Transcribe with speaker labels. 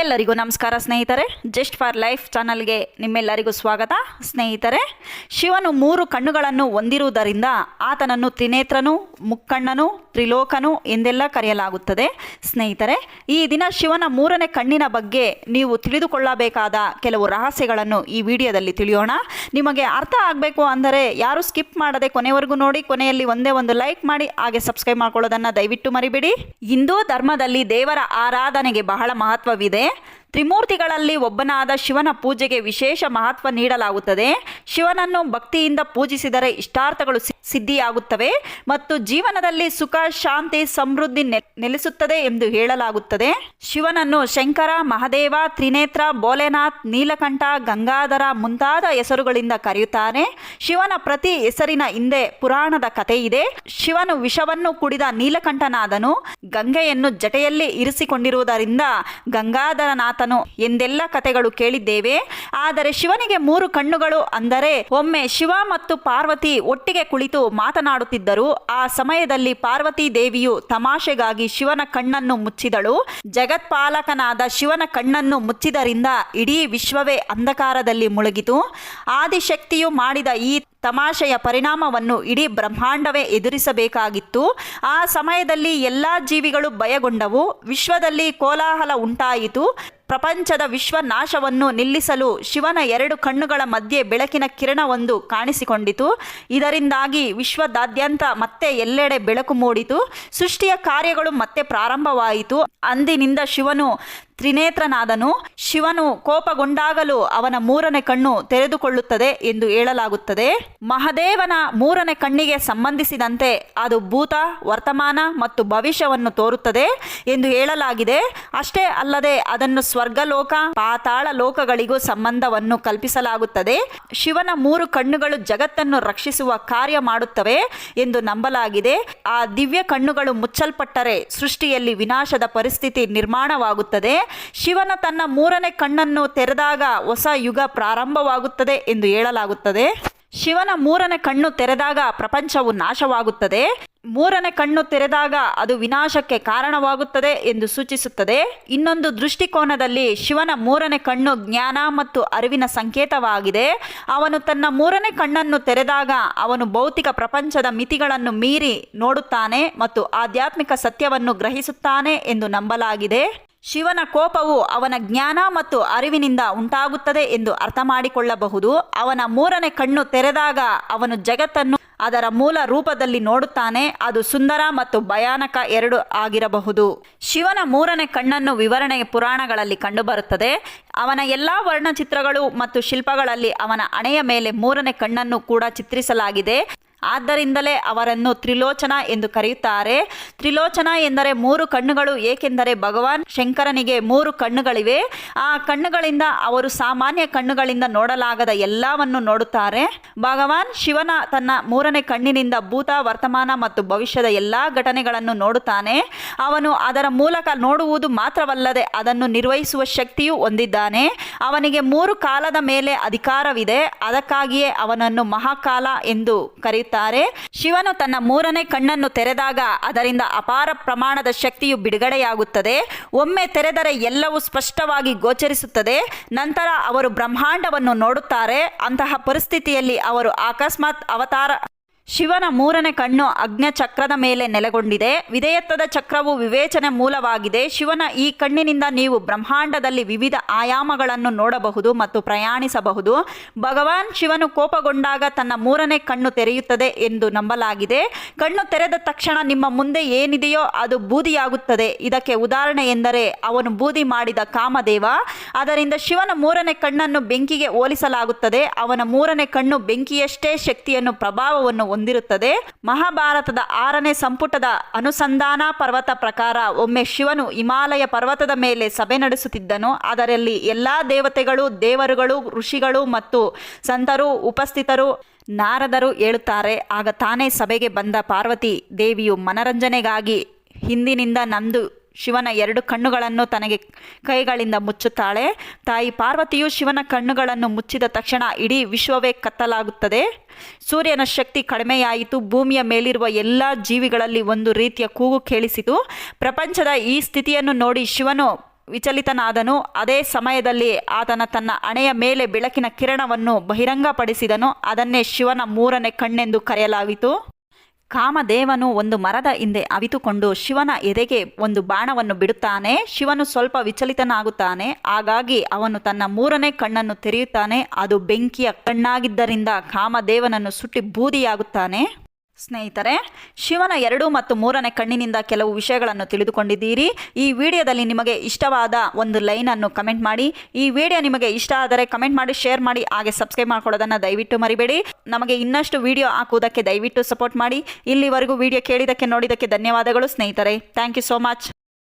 Speaker 1: ಎಲ್ಲರಿಗೂ ನಮಸ್ಕಾರ ಸ್ನೇಹಿತರೆ. ಜಸ್ಟ್ ಫಾರ್ ಲೈಫ್ ಚಾನಲ್ಗೆ ನಿಮ್ಮೆಲ್ಲರಿಗೂ ಸ್ವಾಗತ. ಸ್ನೇಹಿತರೆ, ಶಿವನು ಮೂರು ಕಣ್ಣುಗಳನ್ನು ಹೊಂದಿರುವುದರಿಂದ ಆತನನ್ನು ತ್ರಿನೇತ್ರನು, ಮುಕ್ಕಣ್ಣನು, ತ್ರಿಲೋಕನು ಎಂದೆಲ್ಲ ಕರೆಯಲಾಗುತ್ತದೆ. ಸ್ನೇಹಿತರೆ, ಈ ದಿನ ಶಿವನ ಮೂರನೇ ಕಣ್ಣಿನ ಬಗ್ಗೆ ನೀವು ತಿಳಿದುಕೊಳ್ಳಬೇಕಾದ ಕೆಲವು ರಹಸ್ಯಗಳನ್ನು ಈ ವಿಡಿಯೋದಲ್ಲಿ ತಿಳಿಯೋಣ. ನಿಮಗೆ ಅರ್ಥ ಆಗಬೇಕು ಅಂದರೆ ಯಾರು ಸ್ಕಿಪ್ ಮಾಡದೆ ಕೊನೆವರೆಗೂ ನೋಡಿ, ಕೊನೆಯಲ್ಲಿ ಒಂದೇ ಒಂದು ಲೈಕ್ ಮಾಡಿ, ಹಾಗೆ ಸಬ್ಸ್ಕ್ರೈಬ್ ಮಾಡ್ಕೊಳ್ಳೋದನ್ನು ದಯವಿಟ್ಟು ಮರಿಬೇಡಿ. ಹಿಂದೂ ಧರ್ಮದಲ್ಲಿ ದೇವರ ಆರಾಧನೆಗೆ ಬಹಳ ಮಹತ್ವವಿದೆ. ತ್ರಿಮೂರ್ತಿಗಳಲ್ಲಿ ಒಬ್ಬನಾದ ಶಿವನ ಪೂಜೆಗೆ ವಿಶೇಷ ಮಹತ್ವ ನೀಡಲಾಗುತ್ತದೆ. ಶಿವನನ್ನು ಭಕ್ತಿಯಿಂದ ಪೂಜಿಸಿದರೆ ಇಷ್ಟಾರ್ಥಗಳು ಸಿದ್ಧಿಯಾಗುತ್ತವೆ ಮತ್ತು ಜೀವನದಲ್ಲಿ ಸುಖ, ಶಾಂತಿ, ಸಮೃದ್ಧಿ ನೆಲೆಸುತ್ತದೆ ಎಂದು ಹೇಳಲಾಗುತ್ತದೆ. ಶಿವನನ್ನು ಶಂಕರ, ಮಹದೇವ, ತ್ರಿನೇತ್ರ, ಭೋಲೆನಾಥ್, ನೀಲಕಂಠ, ಗಂಗಾಧರ ಮುಂತಾದ ಹೆಸರುಗಳಿಂದ ಕರೆಯುತ್ತಾರೆ. ಶಿವನ ಪ್ರತಿ ಹೆಸರಿನ ಹಿಂದೆ ಪುರಾಣದ ಕಥೆ ಇದೆ. ಶಿವನು ವಿಷವನ್ನು ಕುಡಿದ ನೀಲಕಂಠನಾದನು. ಗಂಗೆಯನ್ನು ಜಟೆಯಲ್ಲಿ ಇರಿಸಿಕೊಂಡಿರುವುದರಿಂದ ಗಂಗಾಧರನಾಥನು ಎಂದೆಲ್ಲ ಕಥೆಗಳು ಕೇಳಿದ್ದೇವೆ. ಆದರೆ ಶಿವನಿಗೆ ಮೂರು ಕಣ್ಣುಗಳು ಅಂದರೆ ಒಮ್ಮೆ ಶಿವ ಮತ್ತು ಪಾರ್ವತಿ ಒಟ್ಟಿಗೆ ಕುಳಿತು ಮಾತನಾಡುತ್ತಿದ್ದರು. ಆ ಸಮಯದಲ್ಲಿ ಪಾರ್ವತಿ ದೇವಿಯು ತಮಾಷೆಗಾಗಿ ಶಿವನ ಕಣ್ಣನ್ನು ಮುಚ್ಚಿದಳು. ಜಗತ್ಪಾಲಕನಾದ ಶಿವನ ಕಣ್ಣನ್ನು ಮುಚ್ಚಿದರಿಂದ ಇಡೀ ವಿಶ್ವವೇ ಅಂಧಕಾರದಲ್ಲಿ ಮುಳುಗಿತು. ಆದಿಶಕ್ತಿಯು ಮಾಡಿದ ಈ ತಮಾಷೆಯ ಪರಿಣಾಮವನ್ನು ಇಡೀ ಬ್ರಹ್ಮಾಂಡವೇ ಎದುರಿಸಬೇಕಾಗಿತ್ತು. ಆ ಸಮಯದಲ್ಲಿ ಎಲ್ಲಾ ಜೀವಿಗಳು ಭಯಗೊಂಡವು. ವಿಶ್ವದಲ್ಲಿ ಕೋಲಾಹಲ ಉಂಟಾಯಿತು. ಪ್ರಪಂಚದ ವಿಶ್ವನಾಶವನ್ನು ನಿಲ್ಲಿಸಲು ಶಿವನ ಎರಡು ಕಣ್ಣುಗಳ ಮಧ್ಯೆ ಬೆಳಕಿನ ಕಿರಣವೊಂದು ಕಾಣಿಸಿಕೊಂಡಿತು. ಇದರಿಂದಾಗಿ ವಿಶ್ವದಾದ್ಯಂತ ಮತ್ತೆ ಎಲ್ಲೆಡೆ ಬೆಳಕು ಮೂಡಿತು. ಸೃಷ್ಟಿಯ ಕಾರ್ಯಗಳು ಮತ್ತೆ ಪ್ರಾರಂಭವಾಯಿತು. ಅಂದಿನಿಂದ ಶಿವನು ತ್ರಿನೇತ್ರನಾದನು ಶಿವನು ಕೋಪಗೊಂಡಾಗಲೂ ಅವನ ಮೂರನೇ ಕಣ್ಣು ತೆರೆದುಕೊಳ್ಳುತ್ತದೆ ಎಂದು ಹೇಳಲಾಗುತ್ತದೆ. ಮಹದೇವನ ಮೂರನೇ ಕಣ್ಣಿಗೆ ಸಂಬಂಧಿಸಿದಂತೆ ಅದು ಭೂತ, ವರ್ತಮಾನ ಮತ್ತು ಭವಿಷ್ಯವನ್ನು ತೋರುತ್ತದೆ ಎಂದು ಹೇಳಲಾಗಿದೆ. ಅಷ್ಟೇ ಅಲ್ಲದೆ ಅದನ್ನು ಸ್ವರ್ಗಲೋಕ, ಪಾತಾಳ ಲೋಕಗಳಿಗೂ ಸಂಬಂಧವನ್ನು ಕಲ್ಪಿಸಲಾಗುತ್ತದೆ. ಶಿವನ ಮೂರು ಕಣ್ಣುಗಳು ಜಗತ್ತನ್ನು ರಕ್ಷಿಸುವ ಕಾರ್ಯ ಮಾಡುತ್ತವೆ ಎಂದು ನಂಬಲಾಗಿದೆ. ಆ ದಿವ್ಯ ಕಣ್ಣುಗಳು ಮುಚ್ಚಲ್ಪಟ್ಟರೆ ಸೃಷ್ಟಿಯಲ್ಲಿ ವಿನಾಶದ ಪರಿಸ್ಥಿತಿ ನಿರ್ಮಾಣವಾಗುತ್ತದೆ. ಶಿವನ ತನ್ನ ಮೂರನೇ ಕಣ್ಣನ್ನು ತೆರೆದಾಗ ಹೊಸ ಯುಗ ಪ್ರಾರಂಭವಾಗುತ್ತದೆ ಎಂದು ಹೇಳಲಾಗುತ್ತದೆ. ಶಿವನ ಮೂರನೇ ಕಣ್ಣು ತೆರೆದಾಗ ಪ್ರಪಂಚವು ನಾಶವಾಗುತ್ತದೆ. ಮೂರನೇ ಕಣ್ಣು ತೆರೆದಾಗ ಅದು ವಿನಾಶಕ್ಕೆ ಕಾರಣವಾಗುತ್ತದೆ ಎಂದು ಸೂಚಿಸುತ್ತದೆ. ಇನ್ನೊಂದು ದೃಷ್ಟಿಕೋನದಲ್ಲಿ ಶಿವನ ಮೂರನೇ ಕಣ್ಣು ಜ್ಞಾನ ಮತ್ತು ಅರಿವಿನ ಸಂಕೇತವಾಗಿದೆ. ಅವನು ತನ್ನ ಮೂರನೇ ಕಣ್ಣನ್ನು ತೆರೆದಾಗ ಅವನು ಭೌತಿಕ ಪ್ರಪಂಚದ ಮಿತಿಗಳನ್ನು ಮೀರಿ ನೋಡುತ್ತಾನೆ ಮತ್ತು ಆಧ್ಯಾತ್ಮಿಕ ಸತ್ಯವನ್ನು ಗ್ರಹಿಸುತ್ತಾನೆ ಎಂದು ನಂಬಲಾಗಿದೆ. ಶಿವನ ಕೋಪವು ಅವನ ಜ್ಞಾನ ಮತ್ತು ಅರಿವಿನಿಂದ ಉಂಟಾಗುತ್ತದೆ ಎಂದು ಅರ್ಥ ಮಾಡಿಕೊಳ್ಳಬಹುದು ಅವನ ಮೂರನೇ ಕಣ್ಣು ತೆರೆದಾಗ ಅವನು ಜಗತ್ತನ್ನು ಅದರ ಮೂಲ ರೂಪದಲ್ಲಿ ನೋಡುತ್ತಾನೆ. ಅದು ಸುಂದರ ಮತ್ತು ಭಯಾನಕ ಎರಡು ಆಗಿರಬಹುದು. ಶಿವನ ಮೂರನೇ ಕಣ್ಣನ್ನು ವಿವರಣೆ ಪುರಾಣಗಳಲ್ಲಿ ಕಂಡುಬರುತ್ತದೆ. ಅವನ ಎಲ್ಲ ವರ್ಣಚಿತ್ರಗಳು ಮತ್ತು ಶಿಲ್ಪಗಳಲ್ಲಿ ಅವನ ಹಣೆಯ ಮೇಲೆ ಮೂರನೇ ಕಣ್ಣನ್ನು ಕೂಡ ಚಿತ್ರಿಸಲಾಗಿದೆ. ಆದ್ದರಿಂದಲೇ ಅವರನ್ನು ತ್ರಿಲೋಚನ ಎಂದು ಕರೆಯುತ್ತಾರೆ. ತ್ರಿಲೋಚನ ಎಂದರೆ ಮೂರು ಕಣ್ಣುಗಳು, ಏಕೆಂದರೆ ಭಗವಾನ್ ಶಂಕರನಿಗೆ ಮೂರು ಕಣ್ಣುಗಳಿವೆ. ಆ ಕಣ್ಣುಗಳಿಂದ ಅವರು ಸಾಮಾನ್ಯ ಕಣ್ಣುಗಳಿಂದ ನೋಡಲಾಗದ ಎಲ್ಲವನ್ನು ನೋಡುತ್ತಾರೆ. ಭಗವಾನ್ ಶಿವನ ತನ್ನ ಮೂರನೇ ಕಣ್ಣಿನಿಂದ ಭೂತ, ವರ್ತಮಾನ ಮತ್ತು ಭವಿಷ್ಯದ ಎಲ್ಲ ಘಟನೆಗಳನ್ನು ನೋಡುತ್ತಾನೆ. ಅವನು ಅದರ ಮೂಲಕ ನೋಡುವುದು ಮಾತ್ರವಲ್ಲದೆ ಅದನ್ನು ನಿರ್ವಹಿಸುವ ಶಕ್ತಿಯೂ ಹೊಂದಿದ್ದಾನೆ. ಅವನಿಗೆ ಮೂರು ಕಾಲದ ಮೇಲೆ ಅಧಿಕಾರವಿದೆ. ಅದಕ್ಕಾಗಿಯೇ ಅವನನ್ನು ಮಹಾಕಾಲ ಎಂದು ಕರೆಯುತ್ತಾರೆ. ಶಿವನು ತನ್ನ ಮೂರನೇ ಕಣ್ಣನ್ನು ತೆರೆದಾಗ ಅದರಿಂದ ಅಪಾರ ಪ್ರಮಾಣದ ಶಕ್ತಿಯು ಬಿಡುಗಡೆಯಾಗುತ್ತದೆ. ಒಮ್ಮೆ ತೆರೆದರೆ ಎಲ್ಲವೂ ಸ್ಪಷ್ಟವಾಗಿ ಗೋಚರಿಸುತ್ತದೆ. ನಂತರ ಅವರು ಬ್ರಹ್ಮಾಂಡವನ್ನು ನೋಡುತ್ತಾರೆ. ಅಂತಹ ಪರಿಸ್ಥಿತಿಯಲ್ಲಿ ಅವರು ಅಕಸ್ಮಾತ್ ಅವತಾರ ಶಿವನ ಮೂರನೇ ಕಣ್ಣು ಅಗ್ನ ಚಕ್ರದ ಮೇಲೆ ನೆಲೆಗೊಂಡಿದೆ. ವಿಧೇಯತ್ವದ ಚಕ್ರವು ವಿವೇಚನೆ ಮೂಲವಾಗಿದೆ. ಶಿವನ ಈ ಕಣ್ಣಿನಿಂದ ನೀವು ಬ್ರಹ್ಮಾಂಡದಲ್ಲಿ ವಿವಿಧ ಆಯಾಮಗಳನ್ನು ನೋಡಬಹುದು ಮತ್ತು ಪ್ರಯಾಣಿಸಬಹುದು. ಭಗವಾನ್ ಶಿವನು ಕೋಪಗೊಂಡಾಗ ತನ್ನ ಮೂರನೇ ಕಣ್ಣು ತೆರೆಯುತ್ತದೆ ಎಂದು ನಂಬಲಾಗಿದೆ. ಕಣ್ಣು ತೆರೆದ ತಕ್ಷಣ ನಿಮ್ಮ ಮುಂದೆ ಏನಿದೆಯೋ ಅದು ಬೂದಿಯಾಗುತ್ತದೆ. ಇದಕ್ಕೆ ಉದಾಹರಣೆ ಎಂದರೆ, ಅವನು ಬೂದಿ ಮಾಡಿದ ಕಾಮದೇವ. ಅದರಿಂದ ಶಿವನ ಮೂರನೇ ಕಣ್ಣನ್ನು ಬೆಂಕಿಗೆ ಹೋಲಿಸಲಾಗುತ್ತದೆ. ಅವನ ಮೂರನೇ ಕಣ್ಣು ಬೆಂಕಿಯಷ್ಟೇ ಶಕ್ತಿಯನ್ನು, ಪ್ರಭಾವವನ್ನು ಹೊಂದಿರುತ್ತದೆ. ಮಹಾಭಾರತದ ಆರನೇ ಸಂಪುಟದ ಅನುಸಂಧಾನ ಪರ್ವತ ಪ್ರಕಾರ ಒಮ್ಮೆ ಶಿವನು ಹಿಮಾಲಯ ಪರ್ವತದ ಮೇಲೆ ಸಭೆ ನಡೆಸುತ್ತಿದ್ದನು. ಅದರಲ್ಲಿ ಎಲ್ಲ ದೇವತೆಗಳು, ದೇವರುಗಳು, ಋಷಿಗಳು ಮತ್ತು ಸಂತರು, ಉಪಸ್ಥಿತರು, ನಾರದರು ಹೇಳುತ್ತಾರೆ ಆಗ ತಾನೇ ಸಭೆಗೆ ಬಂದ ಪಾರ್ವತಿ ದೇವಿಯು ಮನರಂಜನೆಗಾಗಿ ಹಿಂದಿನಿಂದ ನಂದು ಶಿವನ ಎರಡು ಕಣ್ಣುಗಳನ್ನು ತನಗೆ ಕೈಗಳಿಂದ ಮುಚ್ಚುತ್ತಾಳೆ. ತಾಯಿ ಪಾರ್ವತಿಯು ಶಿವನ ಕಣ್ಣುಗಳನ್ನು ಮುಚ್ಚಿದ ತಕ್ಷಣ ಇಡೀ ವಿಶ್ವವೇ ಕತ್ತಲಾಗುತ್ತದೆ. ಸೂರ್ಯನ ಶಕ್ತಿ ಕಡಿಮೆಯಾಯಿತು. ಭೂಮಿಯ ಮೇಲಿರುವ ಎಲ್ಲ ಜೀವಿಗಳಲ್ಲಿ ಒಂದು ರೀತಿಯ ಕೂಗು ಕೇಳಿಸಿತು. ಪ್ರಪಂಚದ ಈ ಸ್ಥಿತಿಯನ್ನು ನೋಡಿ ಶಿವನು ವಿಚಲಿತನಾದನು. ಅದೇ ಸಮಯದಲ್ಲಿ ಆತನ ತನ್ನ ಹಣೆಯ ಮೇಲೆ ಬೆಳಕಿನ ಕಿರಣವನ್ನು ಬಹಿರಂಗಪಡಿಸಿದನು. ಅದನ್ನೇ ಶಿವನ ಮೂರನೇ ಕಣ್ಣೆಂದು ಕರೆಯಲಾಯಿತು ಕಾಮದೇವನು ಒಂದು ಮರದ ಹಿಂದೆ ಅವಿತುಕೊಂಡು ಶಿವನ ಎದೆಗೆ ಒಂದು ಬಾಣವನ್ನು ಬಿಡುತ್ತಾನೆ. ಶಿವನು ಸ್ವಲ್ಪ ವಿಚಲಿತನಾಗುತ್ತಾನೆ. ಹಾಗಾಗಿ ಅವನು ತನ್ನ ಮೂರನೇ ಕಣ್ಣನ್ನು ತೆರೆಯುತ್ತಾನೆ. ಅದು ಬೆಂಕಿಯ ಕಣ್ಣಾಗಿದ್ದರಿಂದ ಕಾಮದೇವನನ್ನು ಸುಟ್ಟಿ ಬೂದಿಯಾಗುತ್ತಾನೆ. ಸ್ನೇಹಿತರೆ, ಶಿವನ ಎರಡು ಮತ್ತು ಮೂರನೇ ಕಣ್ಣಿನಿಂದ ಕೆಲವು ವಿಷಯಗಳನ್ನು ತಿಳಿದುಕೊಂಡಿದ್ದೀರಿ. ಈ ವಿಡಿಯೋದಲ್ಲಿ ನಿಮಗೆ ಇಷ್ಟವಾದ ಒಂದು ಲೈನನ್ನು ಕಮೆಂಟ್ ಮಾಡಿ. ಈ ವಿಡಿಯೋ ನಿಮಗೆ ಇಷ್ಟ ಆದರೆ ಕಮೆಂಟ್ ಮಾಡಿ, ಶೇರ್ ಮಾಡಿ, ಹಾಗೆ ಸಬ್ಸ್ಕ್ರೈಬ್ ಮಾಡ್ಕೊಳ್ಳೋದನ್ನು ದಯವಿಟ್ಟು ಮರಿಬೇಡಿ. ನಮಗೆ ಇನ್ನಷ್ಟು ವಿಡಿಯೋ ಹಾಕುವುದಕ್ಕೆ ದಯವಿಟ್ಟು ಸಪೋರ್ಟ್ ಮಾಡಿ. ಇಲ್ಲಿವರೆಗೂ ವಿಡಿಯೋ ಕೇಳಿದ್ದಕ್ಕೆ, ನೋಡಿದ್ದಕ್ಕೆ ಧನ್ಯವಾದಗಳು ಸ್ನೇಹಿತರೆ. Thank you so much.